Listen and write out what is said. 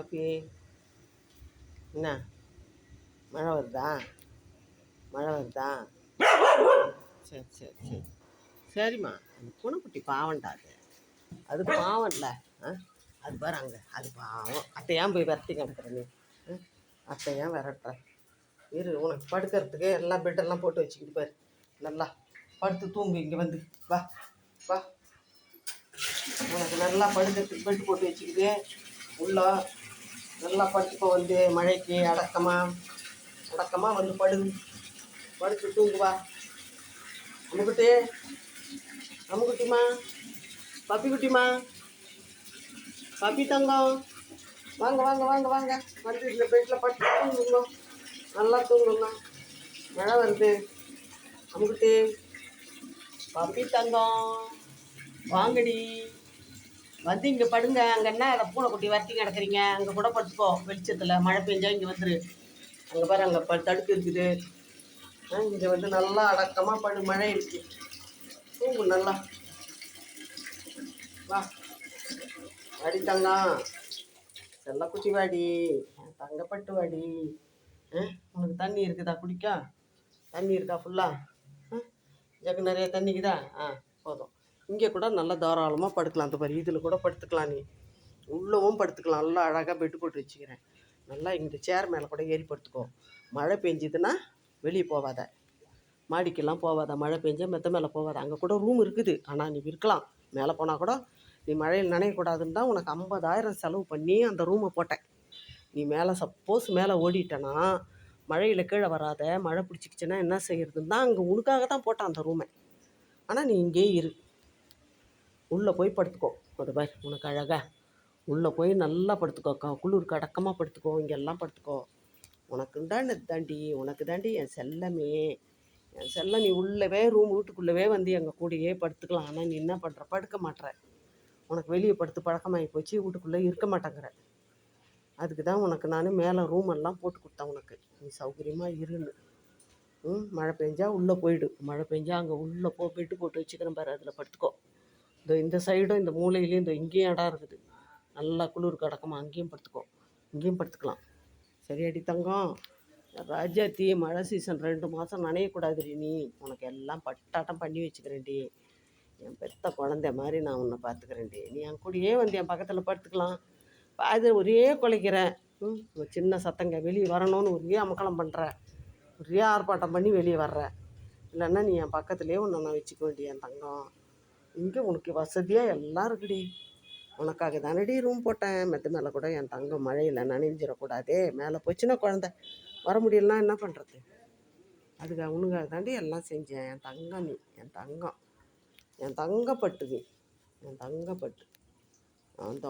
Puppy. என்ன? மழை வருதா? மழை வருதா? சரி சரி சரி. சரிம்மா. அந்த பூனைக்குட்டி பாவம்டா அது. அது பாவம்ல. ஆ? அது பாரு அங்கே. அது பாவம். அத்தை ஏன் போய் விரட்டி கிடக்குற நீ. ஆ? அத்தை ஏன் விரட்டுற. இரு உனக்கு படுக்கிறதுக்கு எல்லாம் பெட்டெல்லாம் போட்டு வச்சுக்கிட்டு பாரு. நல்லா படுத்து தூங்கு இங்கே வந்து. வா வா. உனக்கு நல்லா படுக்கிறதுக்கு பெட்டு போட்டு வச்சுக்கிட்டு உள்ள நல்லா படுத்துக்கோ வந்து மழைக்கு அடக்கமாக அடக்கமாக வந்து படு. படுத்து தூங்குவா அம்முக்குட்டி அம்முக்குட்டிமா பப்பி குட்டிம்மா. பப்பி தங்கம். வாங்க வாங்க வாங்க வாங்க. வந்து இந்த பெட்டில் படுத்து தூங்குங்க. நல்லா தூங்குங்க. மழை வருது. அம்முக்குட்டி பப்பி தங்கம். வாங்கடி. வந்து இங்கே படுங்க. அங்கே என்ன? அதை பூனைக்குட்டி வரட்டி கிடக்குறீங்க. அங்கே கூட படுத்துக்கோ. வெளிச்சத்தில். மழை பெஞ்சா இங்கே வந்துரு. அங்கே பாரு அங்கே ப தடுப்பு இருக்குது. இங்கே வந்து நல்லா அடக்கமாக படு. மழை இருக்கு. தூங்கு நல்லா. வா. வாடி தங்கம் செல்லக்குட்டி வாடி. தங்கப்பட்டு வாடி. ஆ உனக்கு தண்ணி இருக்குதா? குடிக்க? தண்ணி இருக்கா ஃபுல்லாக ஜக்கு நிறைய தண்ணிக்குதா ஆ. இங்கே கூட நல்லா தாராளமாக படுக்கலாம். அந்த மாதிரி இதில் கூட படுத்துக்கலாம் நீ. உள்ளவும் படுத்துக்கலாம். நல்லா அழகாக பெட்டு போட்டு வச்சுக்கிறேன். நல்லா இந்த சேர் மேலே கூட ஏறி படுத்துக்கோ. மழை பெஞ்சுதுன்னா வெளியே போகாத மாடிக்கெல்லாம் போகாத மழை பெஞ்சா மெத்த மேலே போகாத அங்கே கூட ரூம் இருக்குது. ஆனால் நீ இருக்கலாம் மேலே போனால் கூட நீ மழையில் நனையக்கூடாதுன்னு தான் உனக்கு ஐம்பதாயிரம் செலவு பண்ணி அந்த ரூமை போட்டேன். நீ மேலே சப்போஸ் மேலே ஓடிட்டேன்னா மழையில் கீழே வராத மழை பிடிச்சிக்கிச்சுன்னா என்ன செய்யறதுன்னு தான் அங்கே உனக்காக தான் போட்டேன் அந்த ரூமை ஆனால் நீ இங்கேயே இரு. உள்ளே போய் படுத்துக்கோ. அது உனக்கு அழகா. உள்ளே போய் நல்லா படுத்துக்கோ க குளிருக்கு அடக்கமாக படுத்துக்கோ இங்கெல்லாம் படுத்துக்கோ. உனக்கு தாண்டி தாண்டி? உனக்கு தாண்டி என் செல்லமே. என் செல்லம் நீ உள்ளவே ரூம் வீட்டுக்குள்ளவே வந்து எங்கள் கூடயே படுத்துக்கலாம். ஆனால் நீ என்ன பண்ணுற படுக்க மாட்டுற உனக்கு வெளியே படுத்து பழக்கமாகி போச்சு வீட்டுக்குள்ளே இருக்க மாட்டேங்கிற. அதுக்கு தான் உனக்கு நான் மேலே ரூம் எல்லாம் போட்டு கொடுத்தேன் உனக்கு. நீ சௌகரியமாக இருன்னு. ம் மழை பெஞ்சா உள்ளே போயிடு. மழை பெஞ்சா அங்கே உள்ளே போ பெட்டு போட்டு வச்சுக்கிறேன் பாரு அதில் படுத்துக்கோ. இந்த இந்த சைடும் இந்த மூலையிலையும் இந்த இங்கேயும் இடம் இருக்குது. நல்லா குளிர் கிடக்குமா அங்கேயும் படுத்துக்கோ. இங்கேயும் படுத்துக்கலாம். சரியாடி தங்கம். ராஜாத்தி மழை சீசன் ரெண்டு மாதம் நனையக்கூடாதுடி நீ. உனக்கு எல்லாம் பட்டாட்டம் பண்ணி வச்சுக்கிறேன்டி என் பெத்த குழந்தை மாதிரி நான் உன்னை பார்த்துக்கிறேன்டி நீ என் கூடயே வந்து என் பக்கத்தில் படுத்துக்கலாம். அது ஒரே குலைக்கிறேன் ம் சின்ன சத்தங்க வெளியே வரணும்னு ஒரே அமக்கலம் பண்ணுற ஒரே ஆர்ப்பாட்டம் பண்ணி வெளியே வர்ற. இல்லைன்னா நீ என் பக்கத்துலேயே உன்னை நான் வச்சுக்க வேண்டிய என் தங்கம். இங்கே உனக்கு வசதியாக எல்லாம் இருக்குடி. உனக்காக தானடி ரூம் போட்டேன். மெத்த மேலே கூட என் தங்கம் மழையில் நனைஞ்சிடக்கூடாதே மேலே போச்சுன்னா குழந்த. வர முடியலன்னா என்ன பண்ணுறது அதுக்கு அவனுக்காக தாண்டி எல்லாம் செஞ்சேன். என் தங்கம் நீ என் தங்கம். என் தங்கப்பட்டு நீ என் தங்கப்பட்டு. அந்த